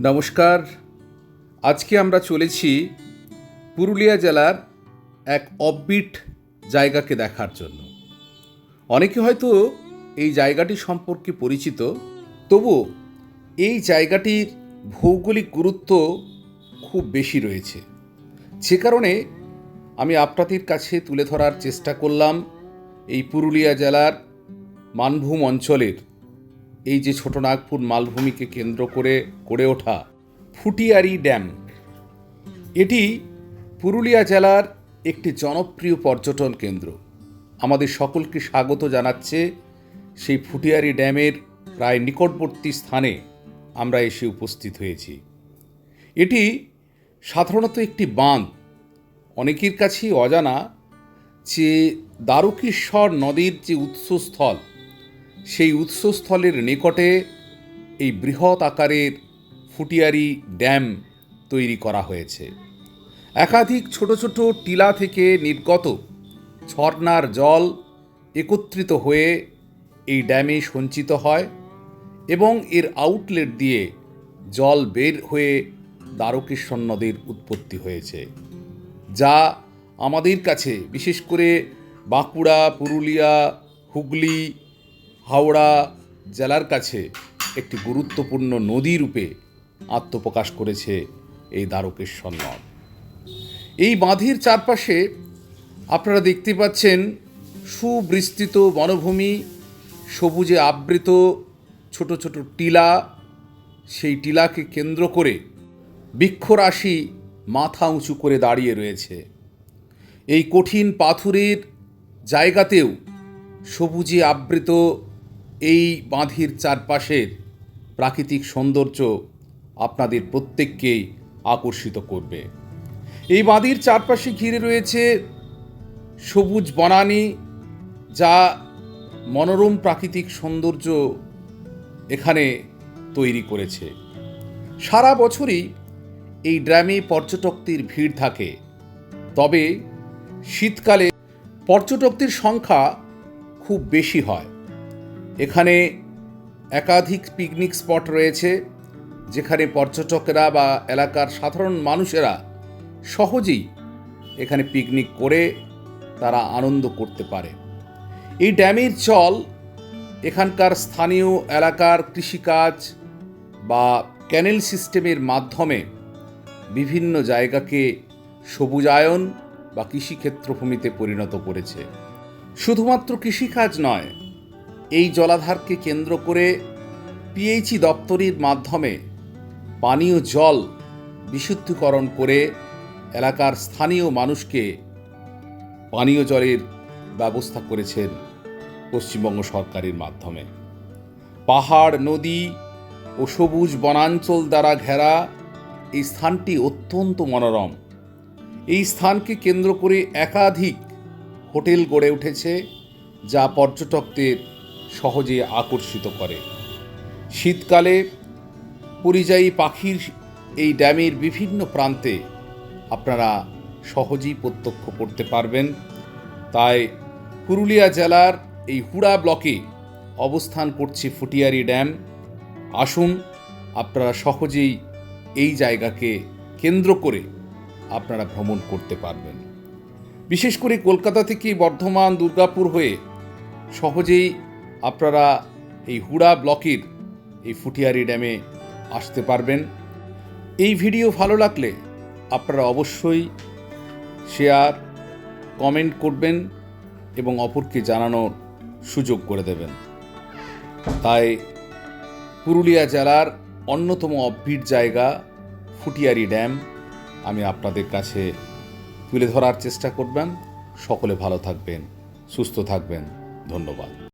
নমস্কার। আজকে আমরা চলেছি পুরুলিয়া জেলার এক অববিট জায়গাকে দেখার জন্য। অনেকে হয়তো এই জায়গাটি সম্পর্কে পরিচিত, তবু এই জায়গাটির ভৌগোলিক গুরুত্ব খুব বেশি রয়েছে। সে কারণে আমি আপনাদের কাছে তুলে ধরার চেষ্টা করলাম এই পুরুলিয়া জেলার মানভূম অঞ্চলের এই যে ছোট নাগপুর মালভূমিকে কেন্দ্র করে গড়ে ওঠা ফুটিয়ারি ড্যাম। এটি পুরুলিয়া জেলার একটি জনপ্রিয় পর্যটন কেন্দ্র। আমাদের সকলকে স্বাগত জানাচ্ছে সেই ফুটিয়ারি ড্যামের প্রায় নিকটবর্তী স্থানে আমরা এসে উপস্থিত হয়েছি। এটি সাধারণত একটি বাঁধ। অনেকের কাছেই অজানা যে দ্বারকেশ্বর নদীর যে উৎসস্থল সেই উৎসস্থলের নিকটে এই বৃহৎ আকারের ফুটিয়ারি ড্যাম তৈরি করা হয়েছে। একাধিক ছোট ছোট টিলা থেকে নির্গত ঝর্ণার জল একত্রিত হয়ে এই ড্যামে সঞ্চিত হয় এবং এর আউটলেট দিয়ে জল বের হয়ে দ্বারকেশ্বর নদীর উৎপত্তি হয়েছে, যা আমাদের কাছে বিশেষ করে বাঁকুড়া, পুরুলিয়া, হুগলি হাওড়া জেলার কাছে একটি গুরুত্বপূর্ণ নদী রূপে আত্মপ্রকাশ করেছে এই দ্বারকেশ্বর নদ। এই বাঁধের চারপাশে আপনারা দেখতে পাচ্ছেন সুবিস্তৃত বনভূমি, সবুজে আবৃত ছোট ছোট টিলা। সেই টিলাকে কেন্দ্র করে বৃক্ষরাশি মাথা উঁচু করে দাঁড়িয়ে রয়েছে। এই কঠিন পাথুরের জায়গাতেও সবুজে আবৃত এই বাঁধির চারপাশের প্রাকৃতিক সৌন্দর্য আপনাদের প্রত্যেককেই আকর্ষিত করবে। এই বাঁধির চারপাশে ঘিরে রয়েছে সবুজ বনানী, যা মনোরম প্রাকৃতিক সৌন্দর্য এখানে তৈরি করেছে। সারা বছরই এই ড্যামে পর্যটকদের ভিড় থাকে। তবে শীতকালে পর্যটকদের সংখ্যা খুব বেশি হয়। এখানে একাধিক পিকনিক স্পট রয়েছে, যেখানে পর্যটকেরা বা এলাকার সাধারণ মানুষেরা সহজেই এখানে পিকনিক করে তারা আনন্দ করতে পারে। এই ড্যামের জল এখানকার স্থানীয় এলাকার কৃষিকাজ বা ক্যানেল সিস্টেমের মাধ্যমে বিভিন্ন জায়গাকে সবুজায়ন বা কৃষিক্ষেত্রভূমিতে পরিণত করেছে। শুধুমাত্র কৃষিকাজ নয় এই জলাধারকে কেন্দ্র করে পিএইচই দপ্তরের মাধ্যমে পানীয় জল বিশুদ্ধকরণ করে এলাকার স্থানীয় মানুষকে পানীয় জলের ব্যবস্থা করেছেন পশ্চিমবঙ্গ সরকারের মাধ্যমে। পাহাড়, নদী ও সবুজ বনাঞ্চল দ্বারা ঘেরা এই স্থানটি অত্যন্ত মনোরম। এই স্থানকে কেন্দ্র করে একাধিক হোটেল গড়ে উঠেছে, যা পর্যটকদের সহজে আকর্ষিত করে। শীতকালে পরিযায়ী পাখির এই ড্যামের বিভিন্ন প্রান্তে আপনারা সহজেই প্রত্যক্ষ করতে পারবেন। তাই পুরুলিয়া জেলার এই হুড়া ব্লকে অবস্থান করছে ফুটিয়ারি ড্যাম। আসুন, আপনারা সহজেই এই জায়গাকে কেন্দ্র করে আপনারা ভ্রমণ করতে পারবেন। বিশেষ করে কলকাতা থেকে বর্ধমান, দুর্গাপুর হয়ে সহজেই আপনারা এই হুড়া ব্লকের এই ফুটিয়ারি ড্যামে আসতে পারবেন। এই ভিডিও ভালো লাগলে আপনারা অবশ্যই শেয়ার, কমেন্ট করবেন এবং অপরকে জানানোর সুযোগ করে দেবেন। তাই পুরুলিয়া জেলার অন্যতম অবভিট জায়গা ফুটিয়ারি ড্যাম আমি আপনাদের কাছে তুলে ধরার চেষ্টা করবেন। সকলে ভালো থাকবেন, সুস্থ থাকবেন। ধন্যবাদ।